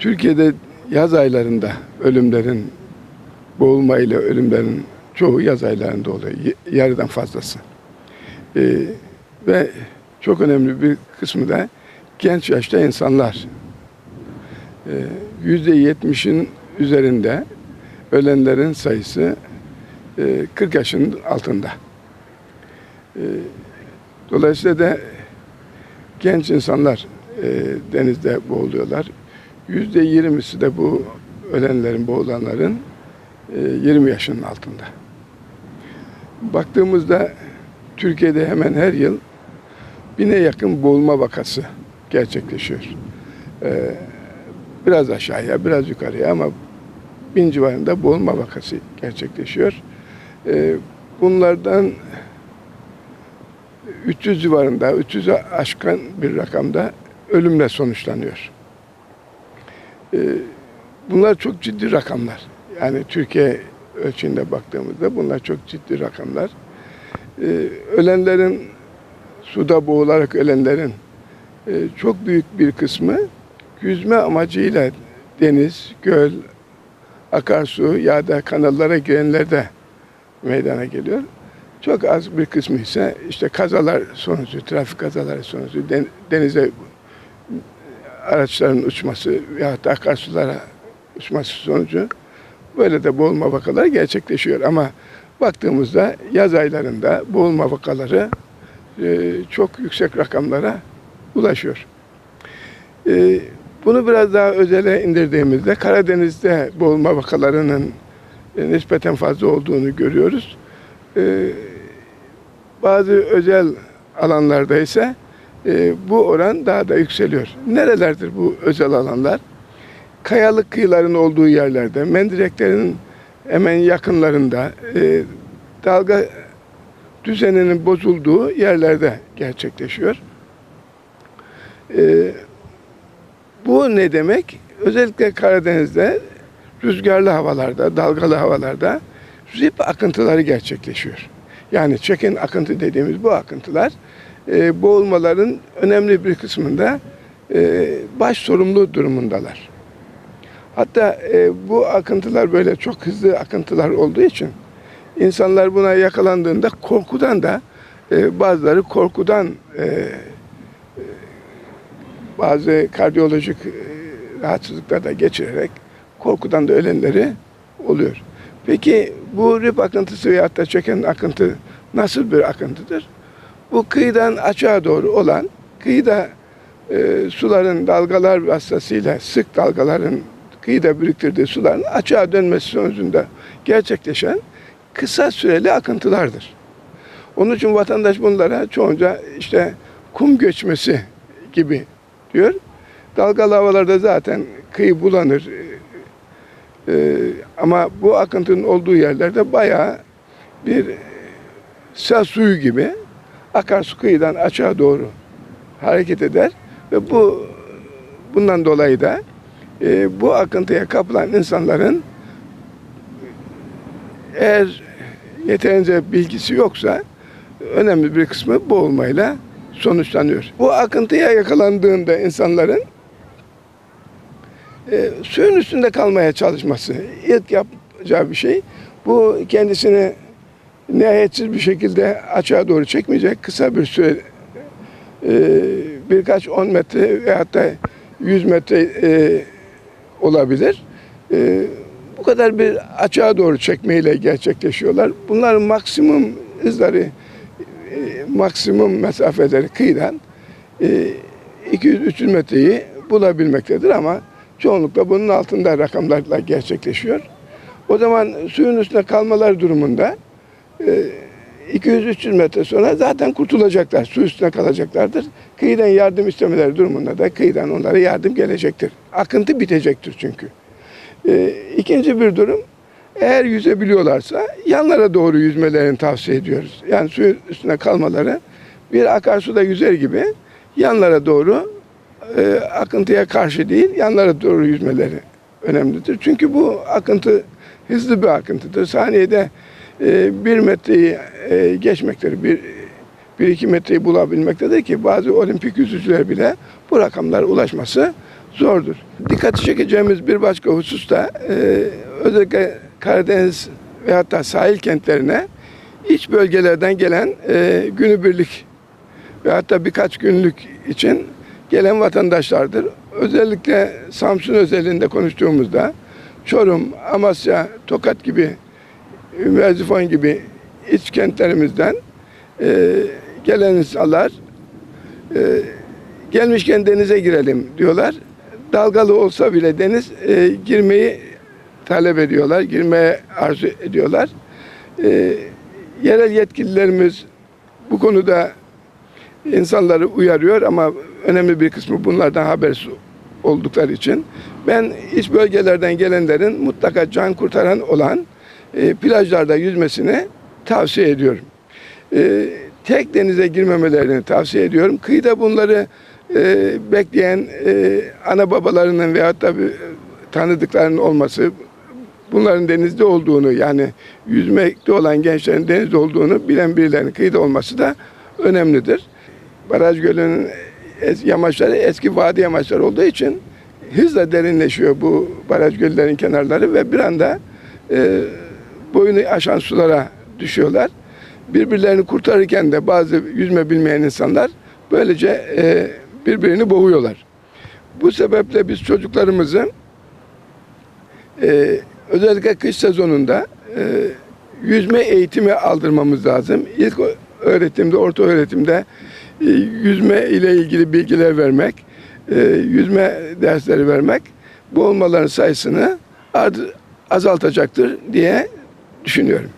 Türkiye'de yaz aylarında ölümlerin boğulmayla ölümlerin çoğu yaz aylarında oluyor. Yarıdan fazlası. Ee, ve çok önemli bir kısmı da genç yaşta insanlar. Ee, Yüzde yetmişin üzerinde ölenlerin sayısı e, 40 yaşın altında. Ee, Dolayısıyla da genç insanlar e, denizde boğuluyorlar. Yüzde yirmisi de bu ölenlerin, boğulanların e, 20 yaşının altında. Baktığımızda Türkiye'de hemen her yıl bine yakın boğulma vakası gerçekleşiyor. E, biraz aşağıya, biraz yukarıya ama bin civarında boğulma vakası gerçekleşiyor. E, bunlardan 300 civarında, 300'e aşkın bir rakamda ölümle sonuçlanıyor. Ee, bunlar çok ciddi rakamlar. Yani Türkiye ölçeğinde baktığımızda bunlar çok ciddi rakamlar. Ee, ölenlerin, suda boğularak ölenlerin e, çok büyük bir kısmı yüzme amacıyla deniz, göl, akarsu ya da kanallara girenlerde meydana geliyor. Çok az bir kısmı ise işte kazalar sonucu, trafik kazaları sonucu den- denize araçların uçması ya da akarsulara uçması sonucu böyle de boğulma vakaları gerçekleşiyor. Ama baktığımızda yaz aylarında boğulma vakaları e, çok yüksek rakamlara ulaşıyor. E, bunu biraz daha özele indirdiğimizde Karadeniz'de boğulma vakalarının e, nispeten fazla olduğunu görüyoruz. E, bazı özel alanlarda ise e, bu oran daha da yükseliyor. Nerelerdir bu özel alanlar? Kayalık kıyıların olduğu yerlerde, mendireklerin hemen yakınlarında, e, dalga düzeninin bozulduğu yerlerde gerçekleşiyor. E, bu ne demek? Özellikle Karadeniz'de rüzgarlı havalarda, dalgalı havalarda rip akıntıları gerçekleşiyor. Yani çekin akıntı dediğimiz bu akıntılar e, boğulmaların önemli bir kısmında e, baş sorumlu durumundalar. Hatta e, bu akıntılar böyle çok hızlı akıntılar olduğu için insanlar buna yakalandığında korkudan da e, bazıları korkudan e, e, bazı kardiyolojik e, rahatsızlıklar da geçirerek korkudan da ölenleri oluyor. Peki bu rip akıntısı veyahut da çeken akıntı nasıl bir akıntıdır? Bu kıyıdan açığa doğru olan, kıyıda e, suların dalgalar vasıtasıyla sık dalgaların kıyıda biriktirdiği suların açığa dönmesi sonucunda gerçekleşen kısa süreli akıntılardır. Onun için vatandaş bunlara çoğunca işte kum göçmesi gibi diyor. Dalgalı havalarda zaten kıyı bulanır. Ee, ama bu akıntının olduğu yerlerde bayağı bir sel suyu gibi akarsu kıyıdan aşağı doğru hareket eder ve bu bundan dolayı da e, bu akıntıya kapılan insanların eğer yeterince bilgisi yoksa önemli bir kısmı boğulmayla sonuçlanıyor. Bu akıntıya yakalandığında insanların e, suyun üstünde kalmaya çalışması ilk yapacağı bir şey. Bu kendisini nihayetsiz bir şekilde açığa doğru çekmeyecek. Kısa bir süre e, birkaç on metre veyahut da yüz metre e, olabilir. E, bu kadar bir açığa doğru çekmeyle gerçekleşiyorlar. Bunların maksimum hızları, maksimum mesafeleri kıyıdan e, 200-300 metreyi bulabilmektedir ama çoğunlukla bunun altında rakamlarla gerçekleşiyor. O zaman suyun üstünde kalmaları durumunda 200-300 metre sonra zaten kurtulacaklar. Su üstüne kalacaklardır. Kıyıdan yardım istemeleri durumunda da kıyıdan onlara yardım gelecektir. Akıntı bitecektir çünkü. E, ikinci bir durum eğer yüzebiliyorlarsa yanlara doğru yüzmelerini tavsiye ediyoruz. Yani suyun üstüne kalmaları bir akarsuda yüzer gibi yanlara doğru e, akıntıya karşı değil yanlara doğru yüzmeleri önemlidir. Çünkü bu akıntı hızlı bir akıntıdır. Saniyede e, bir metreyi e, geçmektedir. Bir, bir iki metreyi bulabilmektedir ki bazı olimpik yüzücüler bile bu rakamlara ulaşması zordur. Dikkati çekeceğimiz bir başka husus da e, özellikle Karadeniz ve hatta sahil kentlerine iç bölgelerden gelen e, günübirlik ve hatta birkaç günlük için gelen vatandaşlardır. Özellikle Samsun özelinde konuştuğumuzda Çorum, Amasya, Tokat gibi, Merzifon gibi iç kentlerimizden e, gelen insanlar e, gelmişken denize girelim diyorlar. Dalgalı olsa bile deniz e, girmeyi talep ediyorlar, girmeye arzu ediyorlar. E, yerel yetkililerimiz bu konuda insanları uyarıyor ama önemli bir kısmı bunlardan habersiz oldukları için ben iç bölgelerden gelenlerin mutlaka can kurtaran olan e, plajlarda yüzmesini tavsiye ediyorum. E, tek denize girmemelerini tavsiye ediyorum. Kıyıda bunları e, bekleyen e, ana babalarının veyahut da bir, tanıdıklarının olması, bunların denizde olduğunu yani yüzmekte olan gençlerin denizde olduğunu bilen birilerinin kıyıda olması da önemlidir. Baraj Gölü'nün es- yamaçları eski vadi yamaçları olduğu için hızla derinleşiyor bu baraj göllerin kenarları ve bir anda e, boyunu aşan sulara düşüyorlar. Birbirlerini kurtarırken de bazı yüzme bilmeyen insanlar böylece e, birbirini boğuyorlar. Bu sebeple biz çocuklarımızı e, özellikle kış sezonunda e, yüzme eğitimi aldırmamız lazım. İlk öğretimde, orta öğretimde e, yüzme ile ilgili bilgiler vermek, e, yüzme dersleri vermek boğulmaların sayısını az- azaltacaktır diye düşünüyorum.